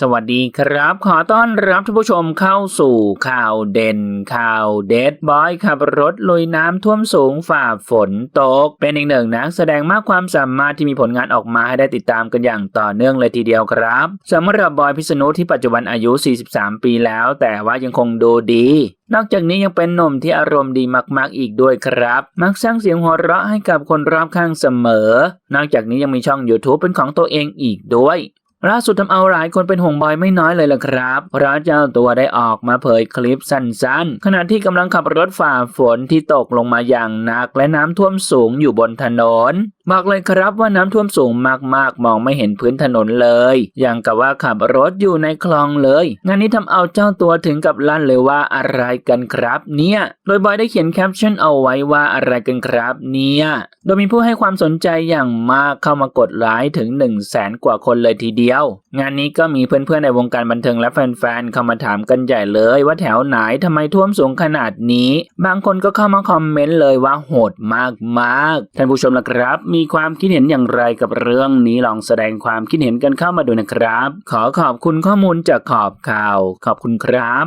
สวัสดีครับ ขอต้อนรับท่านผู้ชมเข้าสู่ข่าวเด่นข่าวเด็ดบอยขับรถลุยน้ำท่วมสูงฝ่าฝนตก เป็นอีกหนึ่งนักแสดงมากความสามารถที่มีผลงานออกมาให้ได้ติดตามกันอย่างต่อเนื่องเลยทีเดียวครับสำหรับบอยพิษณุที่ปัจจุบันอายุ 43 ปีแล้ว แต่ว่ายังคงดูดีนอกจากนี้ยังเป็นหนุ่มที่อารมณ์ดีมาก ๆ อีกด้วยครับ มักสร้างเสียงหัวเราะให้กับคนรอบข้างเสมอ นอกจากนี้ยังมีช่อง YouTube เป็นของตัวเองอีกด้วย ล่าสุดทำเอาหลายคนเป็นห่วงบอยไม่น้อยเลยล่ะครับเพราะเจ้าตัวได้ออกมาเผยคลิปสั้นๆ ขณะที่กำลังขับรถฝ่าฝนที่ตกลงมาอย่างหนักและน้ำท่วมสูงอยู่บนถนน บอกเลยครับว่าน้ำท่วมสูงมากๆ มองไม่เห็นพื้นถนนเลย อย่างกับว่าขับรถอยู่ในคลองเลย งานนี้ทำเอาเจ้าตัวถึงกับลั่นเลยว่าอะไรกันครับเนี่ย โดยบอยได้เขียนแคปชั่นเอาไว้ว่าอะไรกันครับเนี่ย โดยมีผู้ให้ความสนใจอย่างมากเข้ามากดไลค์ถึง1 0 0 0 0แสนกว่าคนเลยทีเดียว งานนี้ก็มีเพื่อนๆในวงการบันเทิงและแฟนๆเข้ามาถามกันใหญ่เลยว่าแถวไหนทำไมท่วมสูงขนาดนี้ บางคนก็เข้ามาคอมเมนต์เลยว่าโหดมากๆท่านผู้ชมล่ะครับมีีความคิดเห็นอย่างไรกับเรื่องนี้ลองแสดงความคิดเห็นกันเข้ามาดูนะครับ ขอขอบคุณข้อมูลจากขอบข่าว ขอบคุณครับ